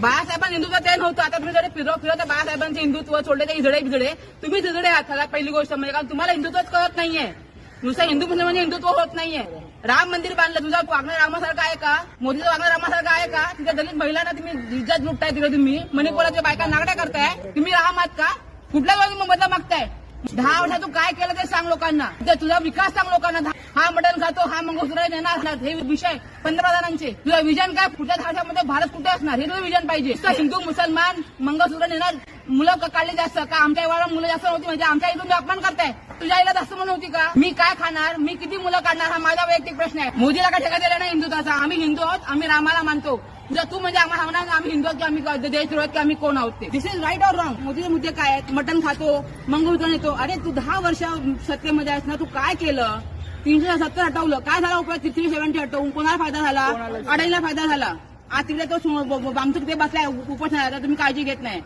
बाळासाहेबांना हिंदुत्व ते नव्हतं. आता तुम्ही जरी फिरव फिरवता बाळासाहेबांचे हिंदुत्व सोडले ते इजडे बिजडे तुम्ही तिजडे आहात सगळ्यात पहिली गोष्ट म्हणजे कारण तुम्हाला हिंदुत्वच कळत नाहीये. नुसतं हिंदू मुस्लिम म्हणजे हिंदुत्व होत नाहीये. राम मंदिर बांधलं तुझा वागणं रामासारखा आहे का? मोदीचं वागणं रामासारखा आहे का? तिथे दलित महिलांना तुम्ही इज्जत लुटताय तिकडे तुम्ही मणिपुराच्या बायका नागड्या करताय. तुम्ही राम आहात का? कुठल्या जागी मागताय? दहा वर्षात तू काय केलं ते सांग लोकांना. तुझा विकास सांग लोकांना. हा मटण खातो हा मंगळसूत्र देणार हे विषय पंतप्रधानांचे. तुझं विजन काय? पुढच्या दहा वर्षामध्ये भारत कुठे असणार? हे तुझं विजन पाहिजे. हिंदू मुसलमान मंगळसूत्र नेणार. मुलं काढले जास्त का? आमच्या एवढा मुलं जास्त नव्हती म्हणजे आमच्या इथून तुम्ही अपमान करताय. तुझ्या आईला जास्त म्हणून होती का? मी काय खाणार? मी किती मुलं काढणार? हा माझा वैयक्तिक प्रश्न आहे. मोदीला काय ठेका दिला नाही हिंदुत्वाचा? आम्ही हिंदू आहोत आम्ही रामाला मानतो. जर तू म्हणजे आम्हाला सांगणार ना आम्ही हिंदू की आम्ही देशद्रोह की आम्ही कोण आहोत ते? This is right or wrong मोदीचे मुद्दे काय आहेत? मटण खातो मंगळसूत्र नेतो. अरे तू दहा वर्ष सत्तेमध्ये आहेस ना तू काय केलं? तीनशे सत्तर हटवलं. काय झाला उपयोग थ्री सेव्हन्टी हटवून कोणाला फायदा झाला? अडाईला फायदा झाला. आज तिकडे तो आमचं तिथे बसलाय उपोषणाला. तर तुम्ही काळजी घेत नाही.